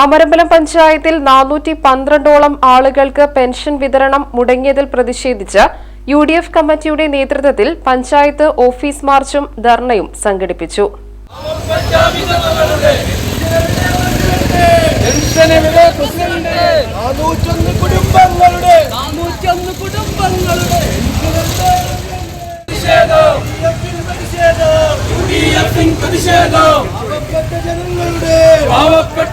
അമരമ്പലം പഞ്ചായത്തിൽ നാനൂറ്റി പന്ത്രണ്ടോളം ആളുകൾക്ക് പെൻഷൻ വിതരണം മുടങ്ങിയതിൽ പ്രതിഷേധിച്ച് യു ഡി എഫ് കമ്മിറ്റിയുടെ നേതൃത്വത്തിൽ പഞ്ചായത്ത് ഓഫീസ് മാർച്ചും ധർണയും സംഘടിപ്പിച്ചു. കുടുംബങ്ങളുടെ. ജനങ്ങളുടെ.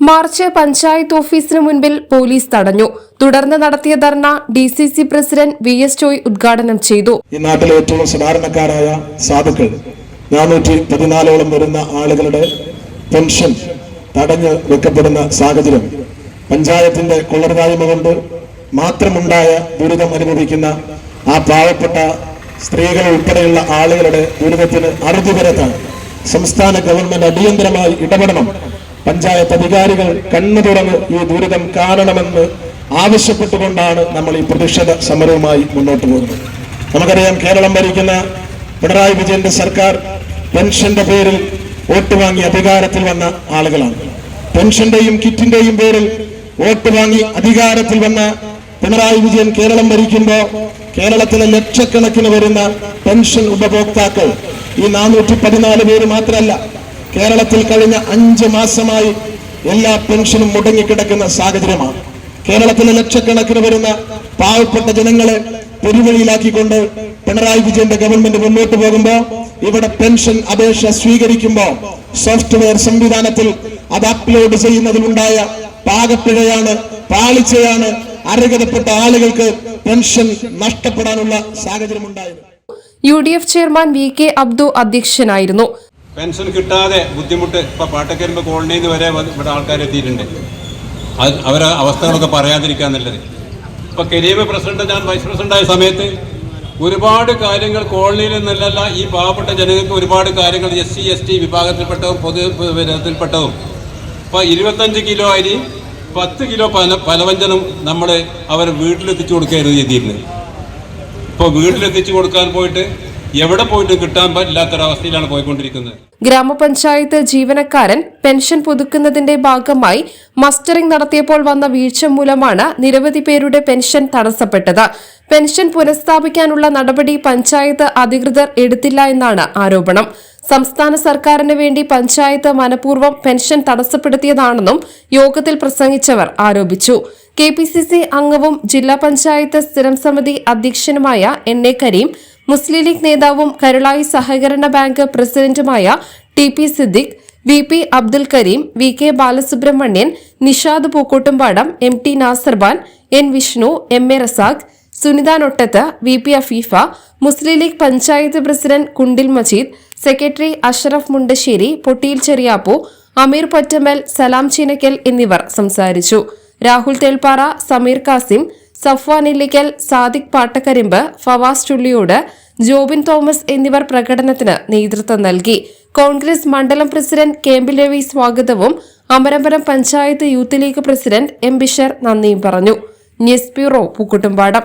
മാർച്ച് പഞ്ചായത്ത് ഓഫീസിന് മുൻപിൽ പോലീസ് തടഞ്ഞു. തുടർന്ന് നടത്തിയ dharna D C C president V S Joy ഉദ്ഘാടനം ചെയ്തു. ഈ നാട്ടിലെ ഏറ്റവും സാധാരണക്കാരായ സാധുക്കൾ നാനൂറ്റി പതിനാലോളം വരുന്ന ആളുകളുടെ പെൻഷൻ തടഞ്ഞു വെക്കപ്പെടുന്ന സാഹചര്യം പഞ്ചായത്തിന്റെ കൊള്ളർതായ്മ കൊണ്ട് മാത്രമുണ്ടായ ദുരിതം അനുഭവിക്കുന്ന ആ പാവപ്പെട്ട സ്ത്രീകൾ ഉൾപ്പെടെയുള്ള ആളുകളുടെ ദുരിതത്തിന് അറുതി സംസ്ഥാന ഗവൺമെന്റ് അടിയന്തരമായി ഇടപെടണം. പഞ്ചായത്ത് അധികാരികൾ കണ്ണു തുറന്ന് ഈ ദുരിതം കാണണമെന്ന് ആവശ്യപ്പെട്ടുകൊണ്ടാണ് നമ്മൾ ഈ പ്രതിഷേധ സമരവുമായി മുന്നോട്ട് പോകുന്നത്. നമുക്കറിയാം കേരളം ഭരിക്കുന്ന പിണറായി വിജയന്റെ സർക്കാർ പെൻഷന്റെ പേരിൽ വോട്ട് വാങ്ങി അധികാരത്തിൽ വന്ന ആളുകളാണ്. പെൻഷന്റെയും കിറ്റിന്റെയും പേരിൽ വോട്ട് വാങ്ങി അധികാരത്തിൽ വന്ന പിണറായി വിജയൻ കേരളം ഭരിക്കുമ്പോ കേരളത്തിലെ ലക്ഷക്കണക്കിന് വരുന്ന പെൻഷൻ ഉപഭോക്താക്കൾ ഈ നാനൂറ്റി പതിനാല് പേര് മാത്രമല്ല കേരളത്തിൽ കഴിഞ്ഞ അഞ്ച് മാസമായി എല്ലാ പെൻഷനും മുടങ്ങിക്കിടക്കുന്ന സാഹചര്യമാണ്. കേരളത്തിലെ ലക്ഷക്കണക്കിന് വരുന്ന പാവപ്പെട്ട ജനങ്ങളെ പെരുവഴിയിലാക്കിക്കൊണ്ട് പിണറായി വിജയന്റെ ഗവൺമെന്റ് മുന്നോട്ട് പോകുമ്പോൾ ഇവിടെ പെൻഷൻ അപേക്ഷ സ്വീകരിക്കുമ്പോൾ സോഫ്റ്റ്വെയർ സംവിധാനത്തിൽ അത് അപ്ലോഡ് ചെയ്യുന്നതിലുണ്ടായ പാകപ്പിഴയാണ് പാളിച്ചയാണ് അർഹതപ്പെട്ട ആളുകൾക്ക് പെൻഷൻ നഷ്ടപ്പെടാനുള്ള സാഹചര്യമുണ്ടായത്. U D F chairman V K Abdu അധ്യക്ഷനായിരുന്നു. പെൻഷൻ കിട്ടാതെ ബുദ്ധിമുട്ട് ഇപ്പൊ പാട്ടക്കരിമ്പ് കോളനിയിൽ നിന്ന് വരെ ഇവിടെ ആൾക്കാർ എത്തിയിട്ടുണ്ട്. അത് അവരെ അവസ്ഥകളൊക്കെ പറയാതിരിക്കുക നല്ലത്. ഇപ്പൊ കരീബ് പ്രസിഡന്റ് ഞാൻ വൈസ് പ്രസിഡന്റ് ആയ സമയത്ത് ഒരുപാട് കാര്യങ്ങൾ കോളനിയിൽ നിന്നല്ല ഈ പാവപ്പെട്ട ജനങ്ങൾക്ക് ഒരുപാട് കാര്യങ്ങൾ എസ് സി എസ് ടി വിഭാഗത്തിൽപ്പെട്ടതും പൊതു വിധത്തിൽപ്പെട്ടതും ഇരുപത്തഞ്ച് കിലോ അരി പത്ത് കിലോ പല പലവ്യഞ്ജനം നമ്മൾ അവർ വീട്ടിലെത്തിച്ചു കൊടുക്കുകയായിരുന്നു ചെയ്തിരുന്നത്. ഇപ്പോൾ വീട്ടിലെത്തിച്ചു കൊടുക്കാൻ പോയിട്ട് എവിടെ പോയിട്ട് കിട്ടാൻ പറ്റില്ലാത്തൊരവസ്ഥയിലാണ് പോയിക്കൊണ്ടിരിക്കുന്നത്. ഗ്രാമപഞ്ചായത്ത് ജീവനക്കാരൻ പെൻഷൻ പുതുക്കുന്നതിന്റെ ഭാഗമായി മസ്റ്ററിംഗ് നടത്തിയപ്പോൾ വന്ന വീഴ്ച മൂലമാണ് നിരവധി പേരുടെ പെൻഷൻ തടസ്സപ്പെട്ടത്. പെൻഷൻ പുനഃസ്ഥാപിക്കാനുള്ള നടപടി പഞ്ചായത്ത് അധികൃതർ എടുത്തില്ല എന്നാണ് ആരോപണം. സംസ്ഥാന സർക്കാരിന് വേണ്ടി പഞ്ചായത്ത് മനഃപൂർവം പെൻഷൻ തടസ്സപ്പെടുത്തിയതാണെന്നും യോഗത്തിൽ പ്രസംഗിച്ചവർ ആരോപിച്ചു. കെ പി സി സി അംഗവും ജില്ലാ പഞ്ചായത്ത് സ്ഥിരം സമിതി അധ്യക്ഷനുമായ എൻ എ കരീം മുസ്ലിം ലീഗ് നേതാവും കരുളായി സഹകരണ ബാങ്ക് പ്രസിഡന്റുമായ T P Siddique V P Abdul Kareem V K Balasubramanian Nishad Pookkottumpadam M T Nasarban N Vishnu M A Razak Sunitha Nottath V P Afeefa Muslim League panchayat president Kundil Majeed secretary Ashraf Mundassery Pottiyil Cheriyappu Ameer Pottammal Salam Cheenakkal എന്നിവർ സംസാരിച്ചു. Rahul Thelppara Sameer Kasim Safwan Illikkal Sadiq Pattakkarimbu Fawaz Chulliyode Jobin Thomas എന്നിവർ പ്രകടനത്തിന് നേതൃത്വം നൽകി. കോൺഗ്രസ് മണ്ഡലം president കേമ്പിൽ Ravi സ്വാഗതവും Amarambalam panchayat youth league president M Bishar നന്ദിയും പറഞ്ഞു. News bureau Pookkottumpadam.